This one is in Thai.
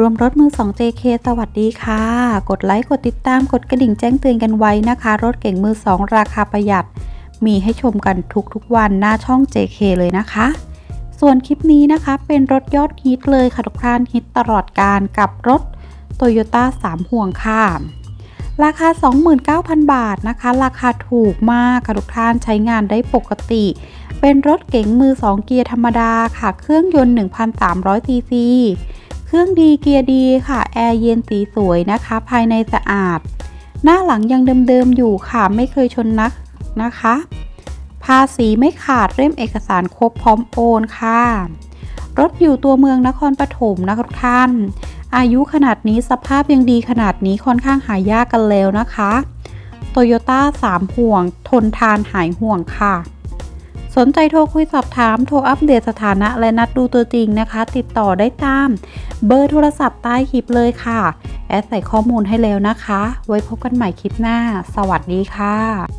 รวมรถมือ 2 JK สวัสดีค่ะ กดไลค์ กดติดตาม กดกระดิ่งแจ้งเตือนกันไว้นะคะ รถเก่งมือ 2 ราคาประหยัด มีให้ชมกันทุกๆวันหน้าช่อง JK เลยนะคะ ส่วนคลิปนี้นะคะเป็นรถยอดฮิตเลยค่ะทุกท่านฮิตตลอดการกับรถ Toyota 3 ห่วงค่ะ ราคา 29,000 บาทนะคะ ราคาถูกมากค่ะทุกท่านใช้งานได้ปกติ เป็นรถเก๋งมือ 2 เกียร์ธรรมดาค่ะ เครื่องยนต์ 1,300ซีซี เครื่องดีเกียร์ดีค่ะ แอร์เย็นสีสวยนะคะ ภายในสะอาด หน้าหลังยังเดิมๆอยู่ค่ะ ไม่เคยชนนักนะคะ ภาษีไม่ขาดเล่มเอกสารครบพร้อมโอนค่ะ รถอยู่ตัวเมืองนครปฐมนะคะทุกท่าน อายุขนาดนี้สภาพยังดีขนาดนี้ค่อนข้างหายากกันแล้วนะคะโตโยต้า3ห่วง ทนทานหายห่วงค่ะ สนใจโทรคุยสอบถาม โทรอัปเดตสถานะและนัดดูตัวจริงนะคะ ติดต่อได้ตาม เบอร์โทรศัพท์ใต้คลิปเลยค่ะ แอดใส่ข้อมูลให้แล้วนะคะ ไว้พบกันใหม่คลิปหน้า สวัสดีค่ะ